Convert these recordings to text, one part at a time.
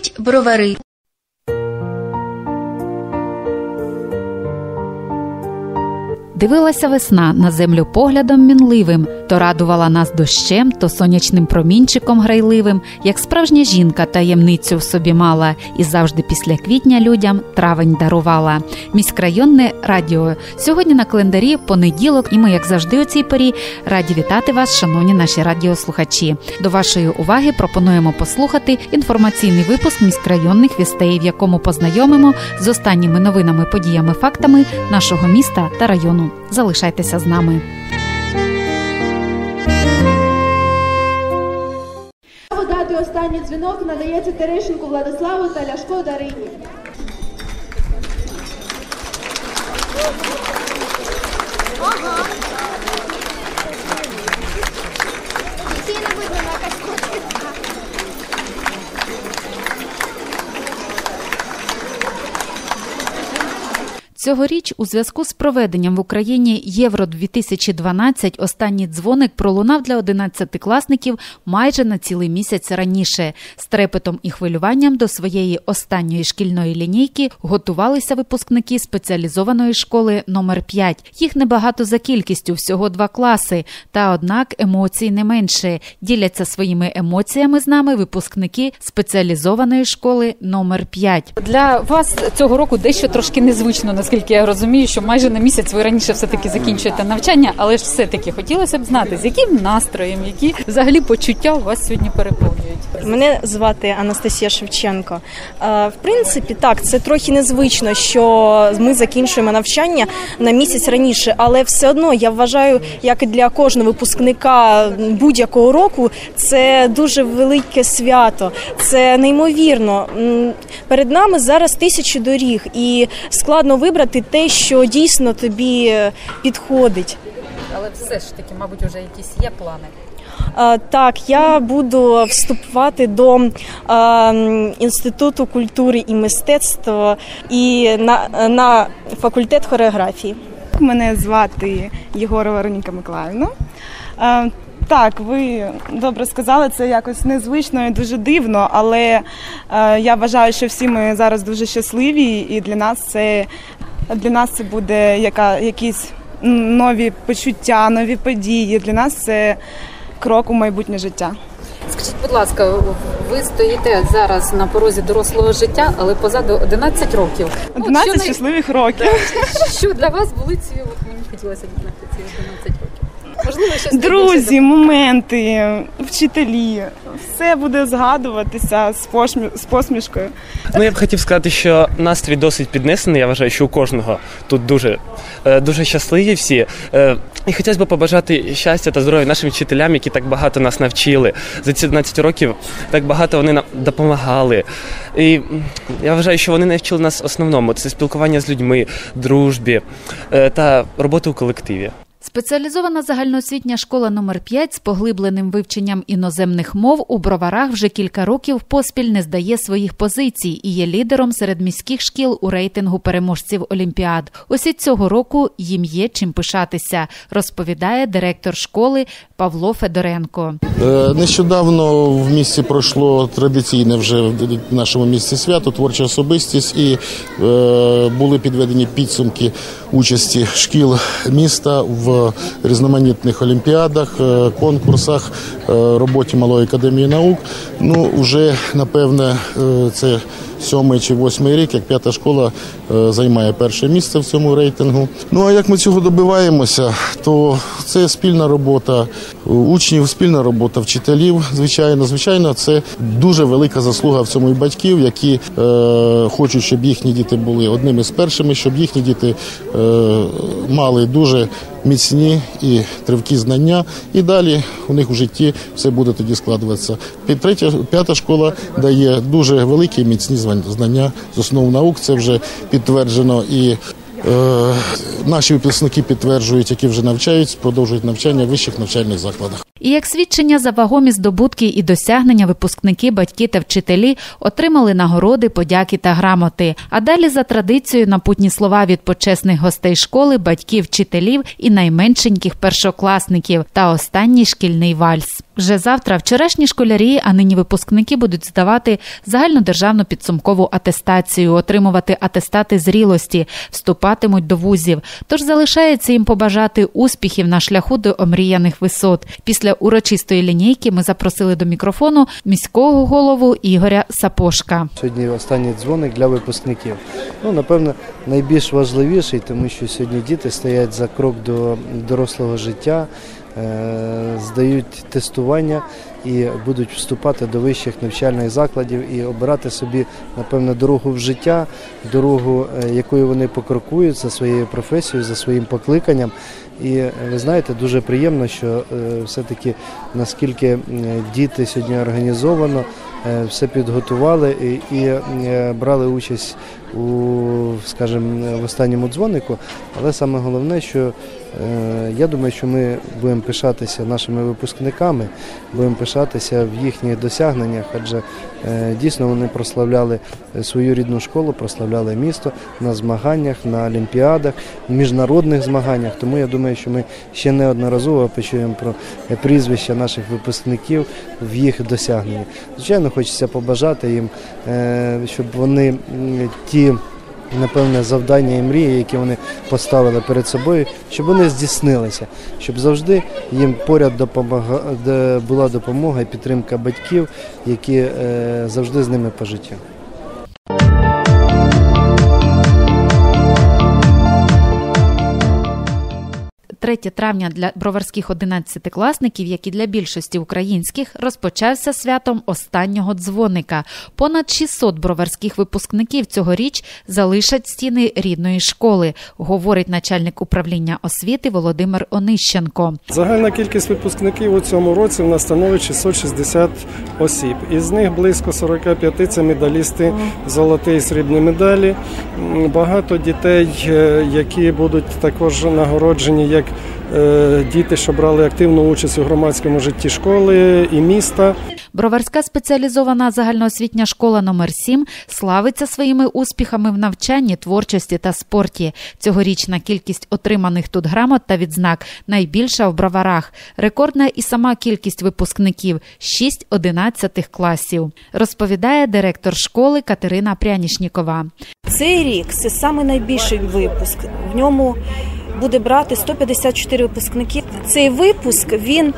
Говорять бровари. Дивилася весна на землю поглядом мінливим, то радувала нас дощем, то сонячним промінчиком грайливим, як справжня жінка таємницю в собі мала, і завжди після квітня людям травень дарувала. Міськрайонне радіо сьогодні на календарі понеділок, і ми, як завжди, у цій порі раді вітати вас, шановні наші радіослухачі. До вашої уваги пропонуємо послухати інформаційний випуск міськрайонних вістей, в якому познайомимо з останніми новинами, подіями, фактами нашого міста та району. Залишайтеся з нами. Останній дзвінок надається Терещенку Владиславу та Ляшко Дарині. Цьогоріч у зв'язку з проведенням в Україні Євро 2012 останній дзвоник пролунав для одинадцятикласників майже на цілий місяць раніше. З трепетом і хвилюванням до своєї останньої шкільної лінійки готувалися випускники спеціалізованої школи номер 5 Їх небагато за кількістю, всього два класи. Та однак емоцій не менше. Діляться своїми емоціями з нами випускники спеціалізованої школи номер 5 Для вас цього року дещо трошки незвично, наскільки я розумію, що майже на місяць ви раніше все таки закінчуєте навчання, але ж все таки хотілося б знати, з яким настроєм, які взагалі почуття у вас сьогодні переповнюють. Мене звати Анастасія Шевченко. Е, В принципі, так, це трохи незвично, що ми закінчуємо навчання на місяць раніше, але все одно я вважаю, як і для кожного випускника будь-якого року, це дуже велике свято. Це неймовірно. Перед нами зараз тисячі доріг, і складно вибрати те, що дійсно тобі підходить. Але все ж таки, мабуть, вже якісь є плани. Е, Так, я буду вступати до е, інституту культури і мистецтва і на, на факультет хореографії. Мене звати Єгорова Вероніка Миколаївна. Е, Так, ви добре сказали, це якось незвично і дуже дивно, але е, я вважаю, що всі ми зараз дуже щасливі, і для нас це для нас це буде яка, якісь нові почуття, нові події. Для нас це крок у майбутнє життя. Скажіть, будь ласка, ви стоїте зараз на порозі дорослого життя, але позаду 11 років. От 11 що щасливих років. Що для вас були ці от мені хотілося дізнати ці 11 років? Можливо, щось Друзі, моменти, вчителі, все буде згадуватися з посмі- з посмішкою. Ну я б хотів сказати, що настрій досить піднесений. Я вважаю, що у кожного тут дуже, е, дуже щасливі всі. Е, І хотілося б побажати щастя та здоров'я нашим вчителям, які так багато нас навчили. За ці 11 років так багато вони нам допомагали. І я вважаю, що вони навчили нас основному це спілкування з людьми, дружбі е, та роботи у колективі. Спеціалізована загальноосвітня школа номер 5 з поглибленим вивченням іноземних мов у броварах вже кілька років поспіль не здає своїх позицій і є лідером серед міських шкіл у рейтингу переможців Олімпіад. Ось і цього року їм є чим пишатися, розповідає директор школи Павло Федоренко. Е, Нещодавно в місті пройшло традиційне вже в нашому місті свято, творча особистість, і е, були підведені підсумки участі шкіл міста в різноманітних олімпіадах, е, конкурсах, е, роботі малої академії наук. Ну, вже напевне, е, це сьомий чи восьмий рік, як п'ята школа займає перше місце в цьому рейтингу. Ну а як ми цього добиваємося, то це спільна робота учнів, спільна робота вчителів. Звичайно, звичайно, це дуже велика заслуга в цьому і батьків, які е, хочуть, щоб їхні діти були одними з першими, щоб їхні діти е, мали дуже міцні і тривкі знання, і далі у них у житті все буде тоді складуватися. Третя, п'ята школа дає дуже великі міцні знання з основ наук. Це вже підтверджено і Е, Наші випускники підтверджують, які вже навчаються, продовжують навчання в вищих навчальних закладах. І як свідчення за вагомі здобутки і досягнення випускники, батьки та вчителі отримали нагороди, подяки та грамоти. А далі за традицією напутні слова від почесних гостей школи, батьків, вчителів і найменшеньких першокласників та останній шкільний вальс. Вже завтра вчорашні школярі, а нині випускники будуть здавати загальнодержавну підсумкову атестацію, отримувати атестати зрілості, вступатимуть до вузів. Тож залишається їм побажати успіхів на шляху до омріяних висот. Після урочистої лінійки ми запросили до мікрофону міського голову Ігоря Сапошка. Сьогодні останній дзвоник для випускників. Ну, напевно, найбільш важливіший, тому що сьогодні діти стоять за крок до дорослого життя, здають тестування і будуть вступати до вищих навчальних закладів і обирати собі, напевно, дорогу в життя, дорогу, е, якою вони покрокують за своєю професією, за своїм покликанням. І е, ви знаєте, дуже приємно, що е, все-таки наскільки е, діти сьогодні організовано, е, все підготували і, і е, брали участь у, скажімо, в останньому дзвонику. Але саме головне, що е, я думаю, що ми будемо пишатися нашими випускниками, будемо пишатися в їхніх досягненнях, адже е, дійсно вони прославляли свою рідну школу, прославляли місто на змаганнях, на олімпіадах, міжнародних змаганнях. Тому я думаю, що ми ще неодноразово почуємо про е, прізвища наших випускників в їх досягненні. Звичайно, хочеться побажати їм, е, щоб вони ті. Напевне, завдання і мрії, які вони поставили перед собою, щоб вони здійснилися, щоб завжди їм поряд допомога була допомога і підтримка батьків, які е, завжди з ними по життю. 3 травня для броварських 11-класників, як і для більшості українських, розпочався святом останнього дзвоника. Понад 600 броварських випускників цьогоріч залишать стіни рідної школи, говорить начальник управління освіти Володимир Онищенко. Загальна кількість випускників у цьому році в нас становить 660 осіб. Із них близько 45 – це медалісти золоті і срібні медалі. Багато дітей, е, які будуть також нагороджені як діти, що брали активну участь у громадському житті школи і міста. Броварська спеціалізована загальноосвітня школа номер 7 славиться своїми успіхами в навчанні, творчості та спорті. Цьогорічна кількість отриманих тут грамот та відзнак найбільша в броварах. Рекордна і сама кількість випускників 6 11 класів. Розповідає директор школи Катерина Прянішнікова. Цей рік це саме найбільший випуск. В ньому буде брати 154 випускники. Цей випуск він,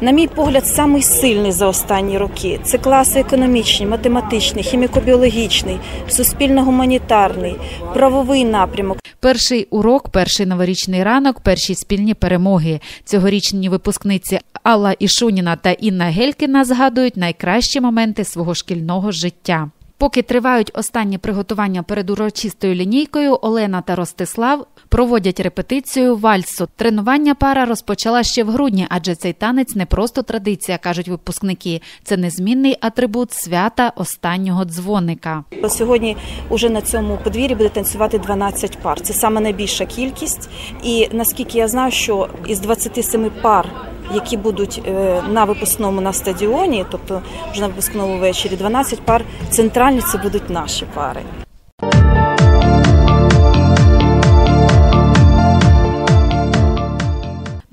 на мій погляд, самий сильний за останні роки. Це класи економічні, математичний, хіміко-біологічний, суспільно-гуманітарний, правовий напрямок. Перший урок, перший новорічний ранок, перші спільні перемоги. Цьогорічні випускниці Алла Ішуніна та Інна Гелькіна згадують найкращі моменти свого шкільного життя. Поки тривають останні приготування перед урочистою лінійкою, Олена та Ростислав проводять репетицію вальсу. Тренування пара розпочала ще в грудні, адже цей танець не просто традиція, кажуть випускники. Це незмінний атрибут свята останнього дзвоника. Сьогодні уже на цьому подвір'ї буде танцювати 12 пар. Це саме найбільша кількість. І наскільки я знаю, що із 27 пар, які будуть е, на випускному на стадіоні, тобто вже на випускному вечорі, 12 пар центральні це будуть наші пари.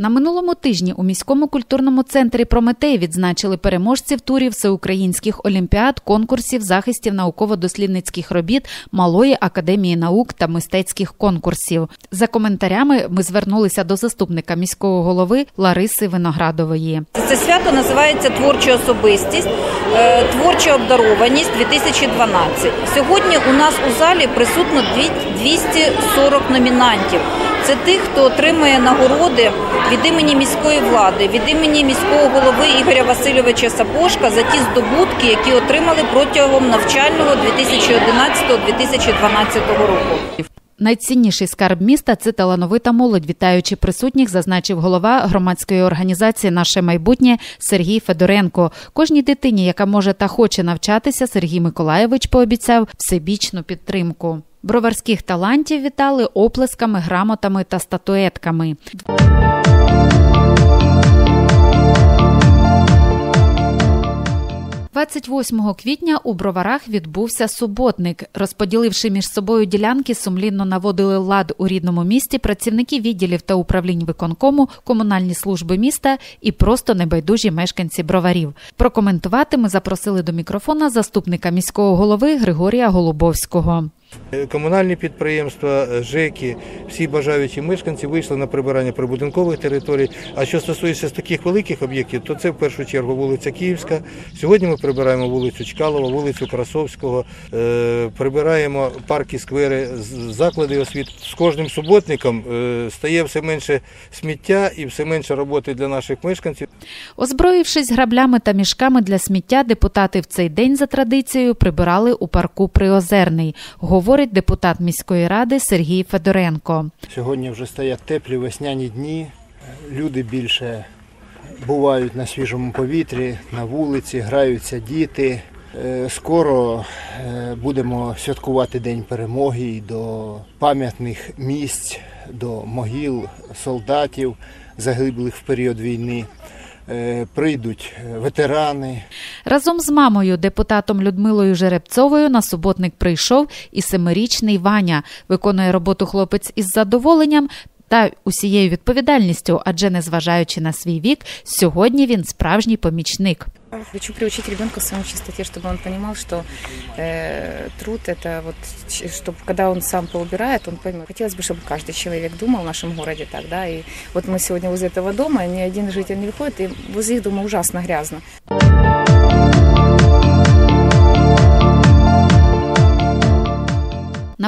На минулому тижні у міському культурному центрі Прометей відзначили переможців турів всеукраїнських олімпіад, конкурсів, захистів науково-дослідницьких робіт Малої академії наук та мистецьких конкурсів. За коментарями ми звернулися до заступника міського голови Лариси Виноградової. Це свято називається Творча особистість, е, творча обдарованість 2012. Сьогодні у нас у залі присутно дві- 240 номінантів. Це тих, хто отримує нагороди від імені міської влади, від імені міського голови Ігоря Васильовича Сапошка за ті здобутки, які отримали протягом навчального 2011-2012 року. Найцінніший скарб міста це талановита молодь. Вітаючи присутніх, зазначив голова громадської організації Наше майбутнє Сергій Федоренко. Кожній дитині, яка може та хоче навчатися, Сергій Миколаєвич пообіцяв всебічну підтримку. Броварських талантів вітали оплесками, грамотами та статуетками. – 28 квітня у броварах відбувся суботник. Розподіливши між собою ділянки, сумлінно наводили лад у рідному місті працівники відділів та управлінь виконкому, комунальні служби міста і просто небайдужі мешканці броварів. Прокоментувати ми запросили до мікрофона заступника міського голови Григорія Голубовського. Комунальні підприємства, ЖЕКи, всі бажаючі мешканці вийшли на прибирання прибудинкових територій. А що стосується таких великих об'єктів, то це в першу чергу вулиця Київська. Сьогодні ми прибираємо вулицю Чкалова, вулицю Красовського, е, прибираємо парки, сквери, заклади освіти. З кожним суботником е, стає все менше сміття і все менше роботи для наших мешканців. Озброївшись граблями та мішками для сміття, депутати в цей день за традицією прибирали у парку Приозерний, говорить депутат міської ради Сергій Федоренко. Сьогодні вже стоять теплі весняні дні. Люди більше бувають на свіжому повітрі, на вулиці, граються діти. Е, Скоро е, будемо святкувати День перемоги до пам'ятних місць, до могил солдатів, загиблих в період війни. Е, Прийдуть е, ветерани, Разом з мамою, депутатом Людмилою Жеребцовою, на суботник прийшов і семирічний Ваня. Виконує роботу хлопець із задоволенням та усією відповідальністю, адже незважаючи на свій вік, сьогодні він справжній помічник. Хочу приучить ребенка к своей чистоте, чтобы он понимал, что э, труд это вот, чтобы когда он сам поубирает, он поймет. Хотелось бы, чтобы каждый человек думал в нашем городе так, да. И вот мы сегодня возле этого дома, ни один житель не выходит, и возле их дома ужасно грязно.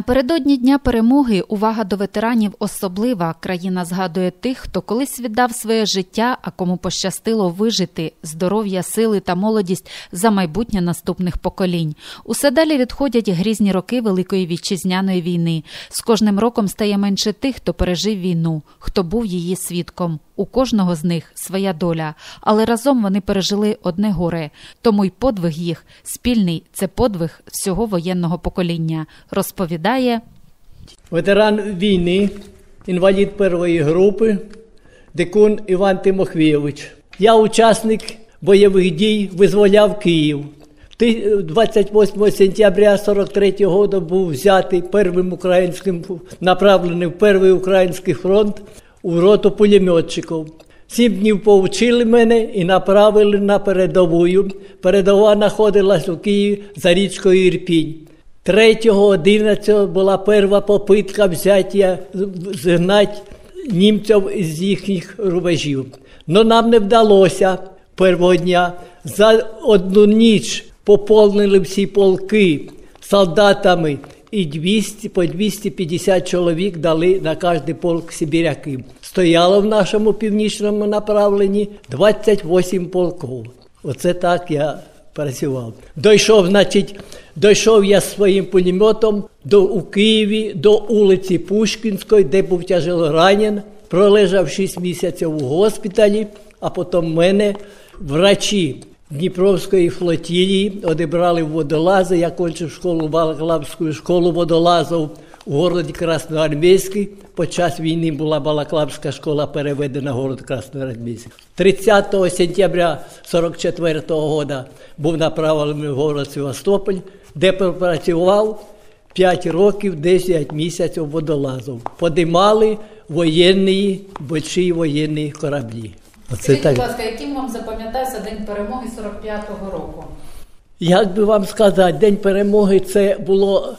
Напередодні Дня перемоги увага до ветеранів особлива. Країна згадує тих, хто колись віддав своє життя, а кому пощастило вижити здоров'я, сили та молодість за майбутнє наступних поколінь. Усе далі відходять грізні роки Великої вітчизняної війни. З кожним роком стає менше тих, хто пережив війну, хто був її свідком. У кожного з них своя доля, але разом вони пережили одне горе. Тому й подвиг їх спільний це подвиг всього воєнного покоління. Розповідає ветеран війни, інвалід першої групи, дикун Іван Тимофійович. Я учасник бойових дій, визволяв Київ. Ти- 28 сентября 43 року був взятий першим українським, направлений в перший український фронт у роту пулеметчиків. Сім днів повчили мене і направили на передову. Передова знаходилась у Києві за річкою Ірпінь. 3.11 була перша попитка взяття, згнати німців з їхніх рубежів. Но нам не вдалося першого дня. За одну ніч поповнили всі полки солдатами і 200, по 250 чоловік дали на кожний полк сибіряки. Стояло в нашому північному направленні 28 полків. Оце так я працював. Дійшов, значить, дійшов я своїм пулеметом до, у Києві до вулиці Пушкінської, де був тяжело ранен. Пролежав 6 місяців у госпіталі, а потім мене врачі Дніпровської флотилії одібрали водолази. Я кончив школу Балаклавську школу водолазів у городі Красноармійський. Під час війни була Балаклавська школа переведена в город Красноармійський. 30 сентября 44 року був направлений в город Севастополь, де пропрацював 5 років, 10 місяців водолазів. Подимали воєнні, больші воєнні кораблі. Оце так. ласка, яким вам запам'ятався День перемоги 45-го року? Як би вам сказати, День перемоги це було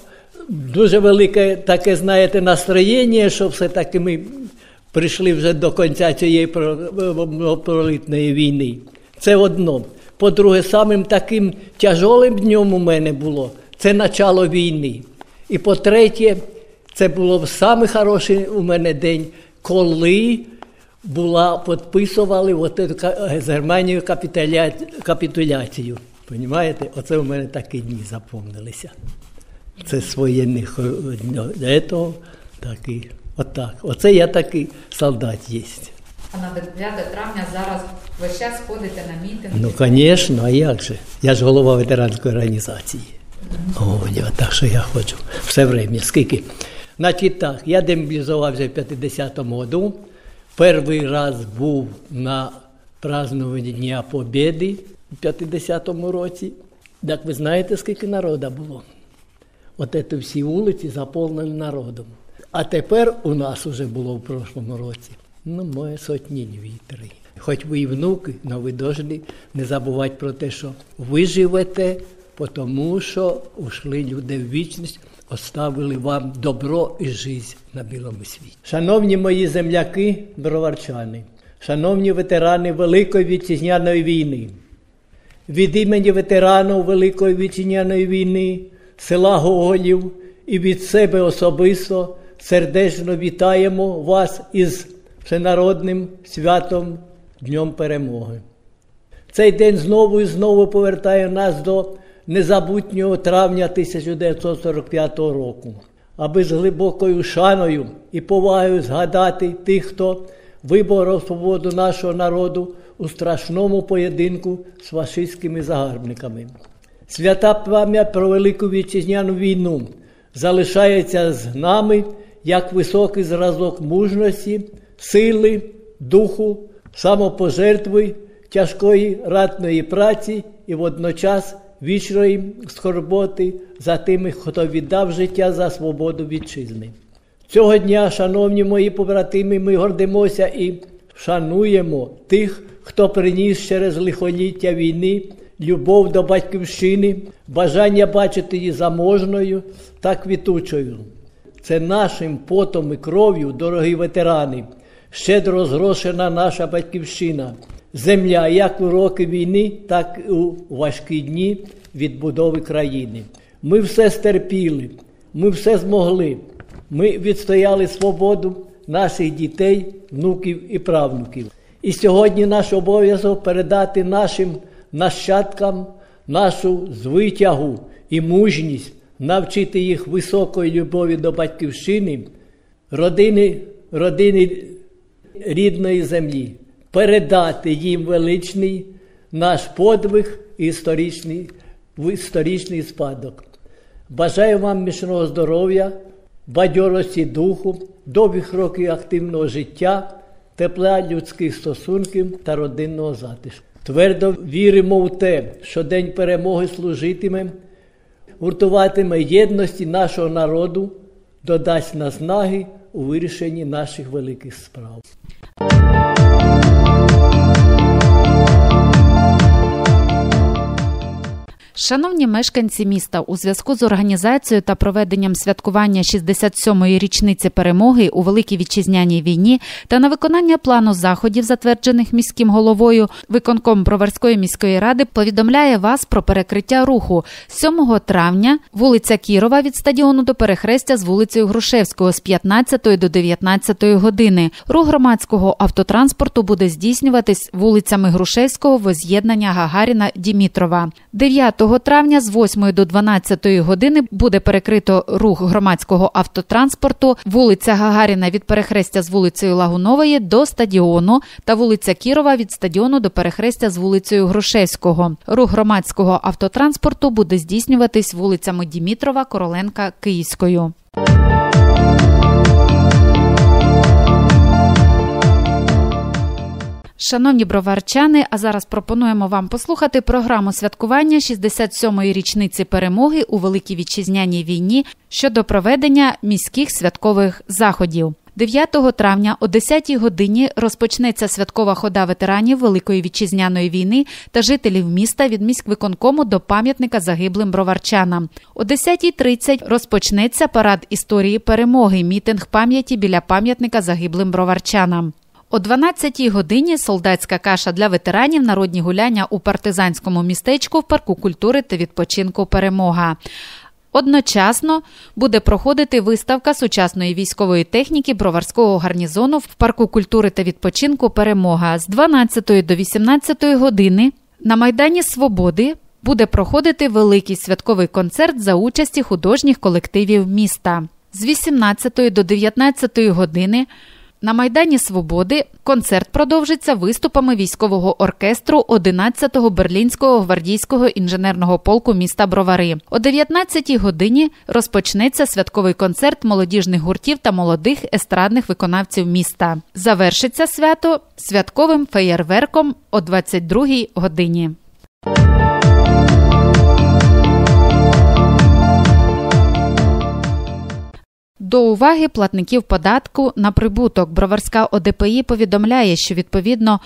дуже велике таке, знаєте, настроєння, що все-таки ми прийшли вже до кінця цієї про- пролітної війни. Це одно. По-друге, самим таким тяжолим днем у мене було це начало війни. І по-третє, це було самий хороший у мене день, коли була, підписували от эту з Германією капітуля... капітуляцію. Понімаєте? Оце у мене такі дні запомнилися. Це з воєнних е, этого, такий, отак. Оце я такий солдат є. А на 9 травня зараз весь час ходите на мітинги. Ну, звісно, а як же? Я ж голова ветеранської організації. О, так що я ходжу все время. Скільки? Значить так, я демобілізувався в 50-му году. Перший раз був на празднуванні Дня Побєди в 50-му році. Так ви знаєте, скільки народу було? От це всі вулиці заповнені народом. А тепер у нас вже було в прошлому році. Ну, моє сотні вітри. Хоч ви і внуки, але ви повинні не забувати про те, що ви живете, тому що ушли люди в вічність, оставили вам добро і життя на білому світі. Шановні мої земляки, броварчани, шановні ветерани Великої вітчизняної війни, від імені ветеранів Великої вітчизняної війни, села Гоголів і від себе особисто сердечно вітаємо вас із всенародним святом Днем Перемоги. Цей день знову і знову повертає нас до незабутнього травня 1945 року, аби з глибокою шаною і повагою згадати тих, хто виборов свободу нашого народу у страшному поєдинку з фашистськими загарбниками. Свята пам'ять про Велику Вітчизняну війну залишається з нами як високий зразок мужності, сили, духу, самопожертви, тяжкої ратної праці і водночас вічної скорботи за тими, хто віддав життя за свободу вітчизни. Цього дня, шановні мої побратими, ми гордимося і шануємо тих, хто приніс через лихоліття війни любов до батьківщини, бажання бачити її заможною та квітучою. Це нашим потом і кров'ю, дорогі ветерани, щедро зрошена наша батьківщина, земля як у роки війни, так і у важкі дні відбудови країни. Ми все стерпіли, ми все змогли. Ми відстояли свободу наших дітей, внуків і правнуків. І сьогодні наш обов'язок передати нашим нащадкам нашу звитягу і мужність, навчити їх високої любові до батьківщини, родини, родини рідної землі, передати їм величний наш подвиг історичний, історичний спадок. Бажаю вам міцного здоров'я, бадьорості духу, довгих років активного життя, тепла людських стосунків та родинного затишку. Твердо віримо в те, що День перемоги служитиме, гуртуватиме єдності нашого народу, додасть наснаги у вирішенні наших великих справ. Шановні мешканці міста, у зв'язку з організацією та проведенням святкування 67-ї річниці перемоги у Великій Вітчизняній війні та на виконання плану заходів, затверджених міським головою, виконком Броварської міської ради повідомляє вас про перекриття руху 7 травня, вулиця Кірова від стадіону до перехрестя з вулицею Грушевського з 15 до 19 години. Рух громадського автотранспорту буде здійснюватись вулицями Грушевського воз'єднання Гагаріна Дімітрова. 9 травня з 8 до 12 години буде перекрито рух громадського автотранспорту, вулиця Гагаріна від перехрестя з вулицею Лагунової до стадіону та вулиця Кірова від стадіону до перехрестя з вулицею Грушевського. Рух громадського автотранспорту буде здійснюватись вулицями Дімітрова, Короленка, Київською. Шановні броварчани, а зараз пропонуємо вам послухати програму святкування 67-ї річниці перемоги у Великій Вітчизняній війні щодо проведення міських святкових заходів. 9 травня о 10 годині розпочнеться святкова хода ветеранів Великої вітчизняної війни та жителів міста від міськвиконкому до пам'ятника загиблим броварчанам. О 10.30 розпочнеться парад історії перемоги, мітинг пам'яті біля пам'ятника загиблим броварчанам. О 12-й годині солдатська каша для ветеранів народні гуляння у партизанському містечку в парку культури та відпочинку Перемога. Одночасно буде проходити виставка сучасної військової техніки броварського гарнізону в парку культури та відпочинку Перемога з 12 до 18 години на Майдані Свободи буде проходити великий святковий концерт за участі художніх колективів міста. З 18 до 19 години На Майдані Свободи концерт продовжиться виступами військового оркестру 11-го Берлінського гвардійського інженерного полку міста Бровари. О 19-й годині розпочнеться святковий концерт молодіжних гуртів та молодих естрадних виконавців міста. Завершиться свято святковим феєрверком о 22-й годині. До уваги платників податку на прибуток. Броварська ОДПІ повідомляє, що відповідно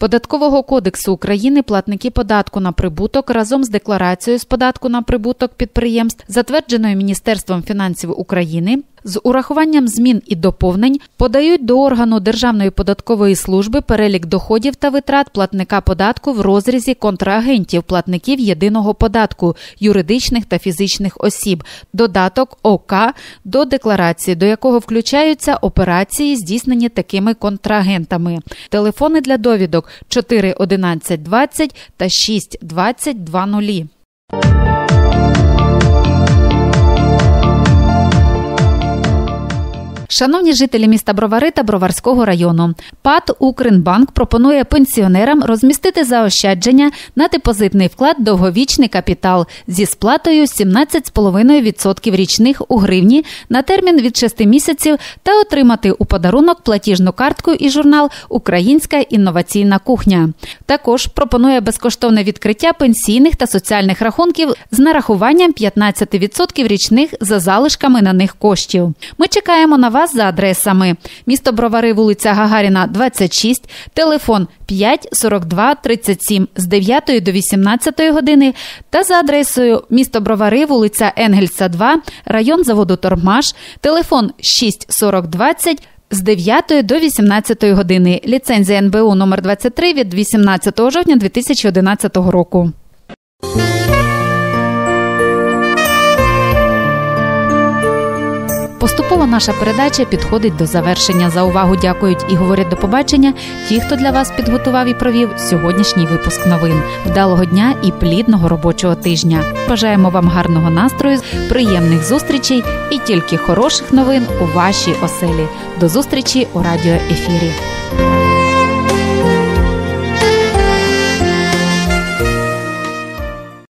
Податкового кодексу України платники податку на прибуток разом з декларацією з податку на прибуток підприємств, затвердженою Міністерством фінансів України, з урахуванням змін і доповнень подають до органу Державної податкової служби перелік доходів та витрат платника податку в розрізі контрагентів платників єдиного податку юридичних та фізичних осіб, додаток ОК до декларації, до якого включаються операції, здійснені такими контрагентами. Телефони для довідок 4 11 20 та 6 20 20. Шановні жителі міста Бровари та Броварського району, ПАТ Укрінбанк пропонує пенсіонерам розмістити заощадження на депозитний вклад довговічний капітал зі сплатою 17,5% річних у гривні на термін від 6 місяців та отримати у подарунок платіжну картку і журнал Українська інноваційна кухня. Також пропонує безкоштовне відкриття пенсійних та соціальних рахунків з нарахуванням 15% річних за залишками на них коштів. Ми чекаємо на вас за адресами: місто Бровари, вулиця Гагаріна, 26, телефон 5 42 37 з 9 до 18 години. Та за адресою місто Бровари, вулиця Енгельса, 2, район заводу Тормаш, телефон 6 40 20 з 9 до 18 години. Ліцензія НБУ номер 23 від 18 жовтня 2011 року. Поступово наша передача підходить до завершення. За увагу дякують і говорять до побачення ті, хто для вас підготував і провів сьогоднішній випуск новин. Вдалого дня і плідного робочого тижня. Бажаємо вам гарного настрою, приємних зустрічей і тільки хороших новин у вашій оселі. До зустрічі у радіоефірі.